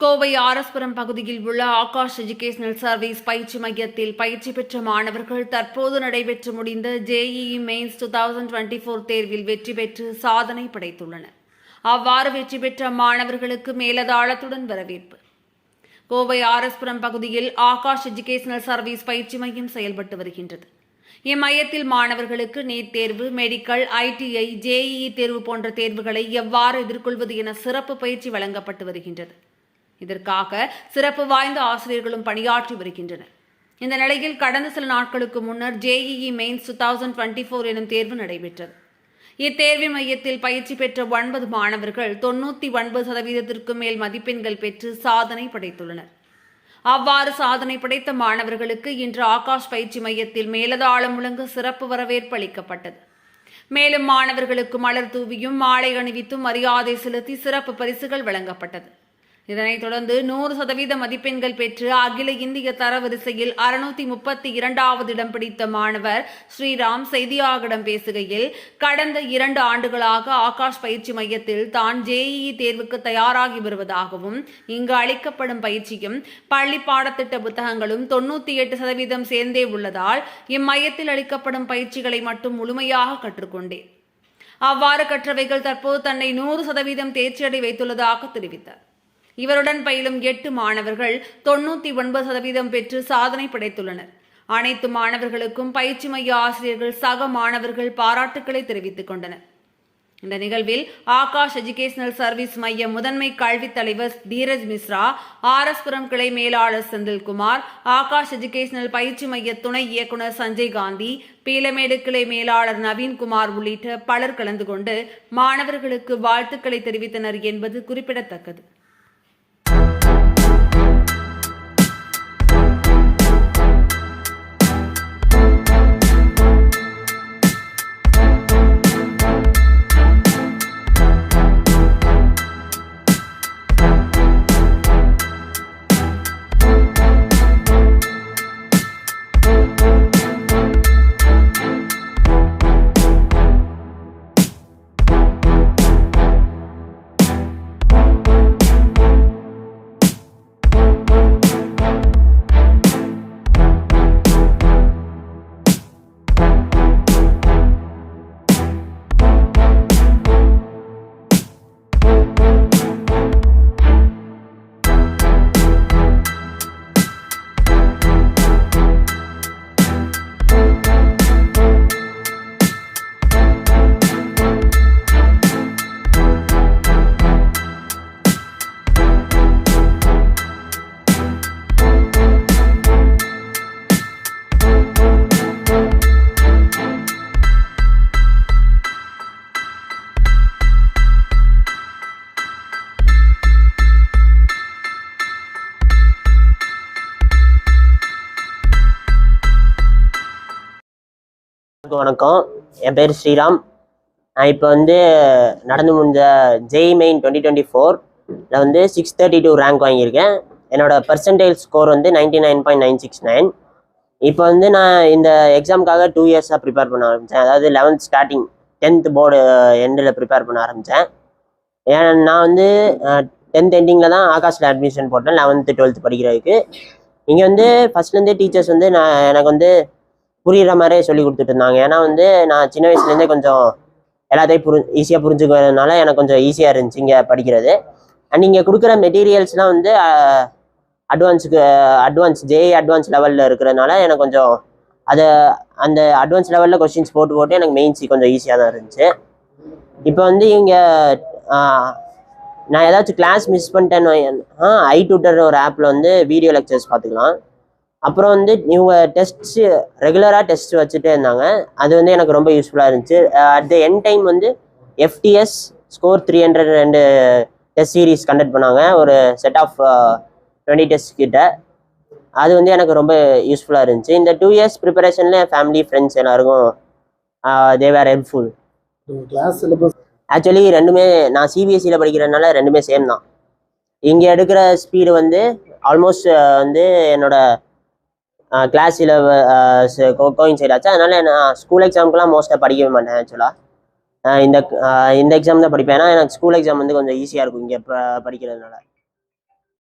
கோவை ஆரஸ்புரம் பகுதியில் உள்ள Akash educational service பயிற்சி மையத்தில் பயிற்சி பெற்ற மாணவர்கள் தற்போது நடைபெற்று முடிந்த JEE mains two thousand twenty four தேர்வில் வெற்றி பெற்று சாதனை படைத்துள்ளனர். அவ்வாறு வெற்றி பெற்ற மாணவர்களுக்கு மேலதாளத்துடன் வரவேற்பு. கோவை ஆரஸ்புரம் பகுதியில் ஆகாஷ் எஜுகேஷனல் சர்வீஸ் பயிற்சி மையம் செயல்பட்டு வருகின்றது. இம்மையத்தில் மாணவர்களுக்கு நீட் தேர்வு மெடிக்கல் ஐடிஐ ஜேஇஇ தேர்வு போன்ற தேர்வுகளை எவ்வாறு எதிர்கொள்வது என சிறப்பு பயிற்சி வழங்கப்பட்டு வருகின்றது. இதற்காக சிறப்பு வாய்ந்த ஆசிரியர்களும் பணியாற்றி வருகின்றனர். இந்த நிலையில் கடந்த சில நாட்களுக்கு முன்னர் JEE mains two thousand twenty four எனும் தேர்வு நடைபெற்றது. இத்தேர்வு மையத்தில் பயிற்சி பெற்ற ஒன்பது மாணவர்கள் தொண்ணூற்றி ஒன்பது சதவீதத்திற்கு மேல் மதிப்பெண்கள் பெற்று சாதனை படைத்துள்ளனர். அவ்வாறு சாதனை படைத்த மாணவர்களுக்கு இன்று ஆகாஷ் பயிற்சி மையத்தில் மேலதாளம் முழங்க சிறப்பு வரவேற்பு அளிக்கப்பட்டது. மேலும் மாணவர்களுக்கு மலர் தூவியும் மாலை அணிவித்தும் மரியாதை செலுத்தி சிறப்பு பரிசுகள் வழங்கப்பட்டது. இதனைத் தொடர்ந்து நூறு சதவீத மதிப்பெண்கள் பெற்று அகில இந்திய தரவரிசையில் அறுநூத்தி முப்பத்தி இரண்டாவது இடம் பிடித்த மாணவர் ஸ்ரீராம் செய்தியாளர்களிடம் பேசுகையில் கடந்த இரண்டு ஆண்டுகளாக ஆகாஷ் பயிற்சி மையத்தில் தான் ஜேஇஇ தேர்வுக்கு தயாராகி வருவதாகவும் இங்கு அளிக்கப்படும் பயிற்சியும் பள்ளி பாடத்திட்ட புத்தகங்களும் தொண்ணூத்தி எட்டு சதவீதம் சேர்ந்தே உள்ளதால் இம்மையத்தில் அளிக்கப்படும் பயிற்சிகளை மட்டும் முழுமையாக கற்றுக்கொண்டேன். அவ்வாறு கற்றவைகள் தற்போது தன்னை நூறு சதவீதம் தேர்ச்சியடை வைத்துள்ளதாக தெரிவித்தார். இவருடன் பயிலும் எட்டு மாணவர்கள் தொண்ணூத்தி ஒன்பது சதவீதம் பெற்று சாதனை படைத்துள்ளனர். அனைத்து மாணவர்களுக்கும் பயிற்சி மைய ஆசிரியர்கள் சக மாணவர்கள் பாராட்டுக்களை தெரிவித்துக் கொண்டனர். இந்த நிகழ்வில் ஆகாஷ் எஜுகேஷனல் சர்வீஸ் மைய முதன்மை கல்வித் தலைவர் தீரஜ் மிஸ்ரா ஆர்எஸ்புரம் கிளை மேலாளர் செந்தில்குமார் ஆகாஷ் எஜுகேஷனல் பயிற்சி மைய துணை இயக்குனர் சஞ்சய் காந்தி பீலமேடு கிளை மேலாளர் நவீன்குமார் உள்ளிட்ட பலர் கலந்து கொண்டு மாணவர்களுக்கு வாழ்த்துக்களை தெரிவித்தனர் என்பது குறிப்பிடத்தக்கது. எல்லாருக்கும் வணக்கம். என் பேர் ஸ்ரீராம். நான் இப்போ வந்து நடந்து முடிஞ்ச ஜெய் மெயின் டுவெண்ட்டி டுவெண்ட்டி ஃபோரில் வந்து சிக்ஸ் தேர்ட்டி டூ ரேங்க் வாங்கியிருக்கேன். என்னோட பர்சன்டேஜ் ஸ்கோர் வந்து ninety nine point nine six nine இப்போ வந்து நான் இந்த எக்ஸாமுக்காக டூ இயர்ஸாக ப்ரிப்பேர் பண்ண ஆரம்பித்தேன் அதாவது லெவன்த் ஸ்டார்டிங் டென்த் போர்டு எண்டில் ப்ரிப்பேர் பண்ண ஆரம்பித்தேன் ஏன் நான் வந்து டென்த் எண்டிங்கில் தான் ஆகாஷில் அட்மிஷன் போட்டேன் லெவன்த்து டுவெல்த்து படிக்கிறதுக்கு. இங்கே வந்து ஃபஸ்ட்லேருந்தே டீச்சர்ஸ் வந்து நான் எனக்கு வந்து புரியுற மாதிரியே சொல்லி கொடுத்துட்டு இருந்தாங்க. ஏன்னா வந்து நான் சின்ன வயசுலேருந்தே கொஞ்சம் எல்லாத்தையும் புரி ஈஸியாக புரிஞ்சுக்கிறதுனால எனக்கு கொஞ்சம் ஈஸியாக இருந்துச்சு இங்கே படிக்கிறது. அண்ட் இங்கே கொடுக்குற மெட்டீரியல்ஸ்லாம் வந்து அட்வான்ஸுக்கு அட்வான்ஸ் ஜேஇ அட்வான்ஸ் லெவலில் இருக்கிறதுனால எனக்கு கொஞ்சம் அதை அந்த அட்வான்ஸ் லெவலில் கொஸ்டின்ஸ் போட்டு போட்டு எனக்கு மெயின்ஸ் கொஞ்சம் ஈஸியாக தான் இருந்துச்சு. இப்போ வந்து இங்கே நான் ஏதாச்சும் கிளாஸ் மிஸ் பண்ணிட்டேன்னு ஆ ஐ டூட்டர் ஒரு ஆப்பில் வந்து வீடியோ லெக்சர்ஸ் பார்த்துக்கலாம். அப்புறம் வந்து இவங்க டெஸ்ட்ஸு ரெகுலராக டெஸ்ட் வச்சுட்டே இருந்தாங்க. அது வந்து எனக்கு ரொம்ப யூஸ்ஃபுல்லாக இருந்துச்சு. அட் த என் டைம் வந்து எஃப்டிஎஸ் ஸ்கோர் த்ரீ ஹண்ட்ரட் ரெண்டு டெஸ்ட் சீரீஸ் கண்டக்ட் பண்ணாங்க. ஒரு செட் ஆஃப் டுவெண்ட்டி டெஸ்ட் கிட்ட. அது வந்து எனக்கு ரொம்ப யூஸ்ஃபுல்லாக இருந்துச்சு. இந்த டூ இயர்ஸ் ப்ரிப்பரேஷனில் என் ஃபேமிலி ஃப்ரெண்ட்ஸ் எல்லாருக்கும் they were helpful class syllabus actually ரெண்டுமே நான் சிபிஎஸ்சியில் படிக்கிறதுனால ரெண்டுமே சேம் தான். இங்கே எடுக்கிற ஸ்பீடு வந்து ஆல்மோஸ்ட் வந்து கிளாஸ் கிளாஸில் கோயின்சைட் ஆச்சு. அதனால நான் ஸ்கூல் எக்ஸாமுக்குலாம் மோஸ்ட்டாக படிக்கவே மாட்டேன் ஆக்சுவலாக இந்த இந்த எக்ஸாம் தான் படிப்பேன். ஏன்னா எனக்கு ஸ்கூல் எக்ஸாம் வந்து கொஞ்சம் ஈஸியாக இருக்கும் இங்கே படிக்கிறதுனால.